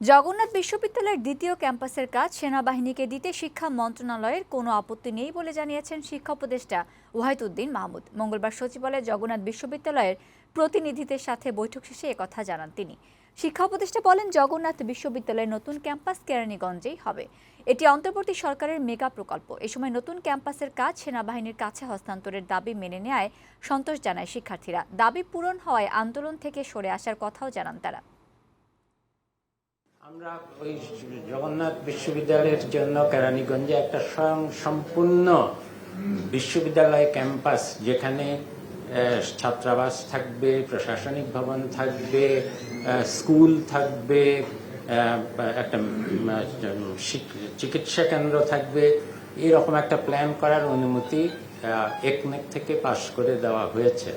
জগন্নাথ বিশ্ববিদ্যালয়ের দ্বিতীয় ক্যাম্পাসের কাজ সেনাবাহিনীকে দিতে শিক্ষা মন্ত্রণালয়ের কোনো আপত্তি নেই বলে জানিয়েছেন শিক্ষা উপদেষ্টা ওয়াহিদুদ্দিন মাহমুদ। মঙ্গলবার সচিবালয়ে জগন্নাথ বিশ্ববিদ্যালয়ের প্রতিনিধিদের সাথে বৈঠক শেষে একথা জানান তিনি। শিক্ষা উপদেষ্টা বলেন, জগন্নাথ বিশ্ববিদ্যালয়ের নতুন ক্যাম্পাস কেরানীগঞ্জেই হবে। এটি অন্তর্বর্তী সরকারের মেগা প্রকল্প। এ সময় নতুন ক্যাম্পাসের কাজ সেনাবাহিনীর কাছে হস্তান্তরের দাবি মেনে নেয় সন্তোষ জানায় শিক্ষার্থীরা। দাবি পূরণ হওয়ায় আন্দোলন থেকে সরে আসার কথাও জানান তারা। আমরা ওই জগন্নাথ বিশ্ববিদ্যালয়ের জন্য কেরানীগঞ্জে একটা স্বয়ং সম্পূর্ণ বিশ্ববিদ্যালয় ক্যাম্পাস যেখানে ছাত্রাবাস থাকবে, প্রশাসনিক ভবন থাকবে স্কুল থাকবে একটা চিকিৎসা কেন্দ্র থাকবে। এরকম একটা প্ল্যান করার অনুমতি একনেক থেকে পাশ করে দেওয়া হয়েছে।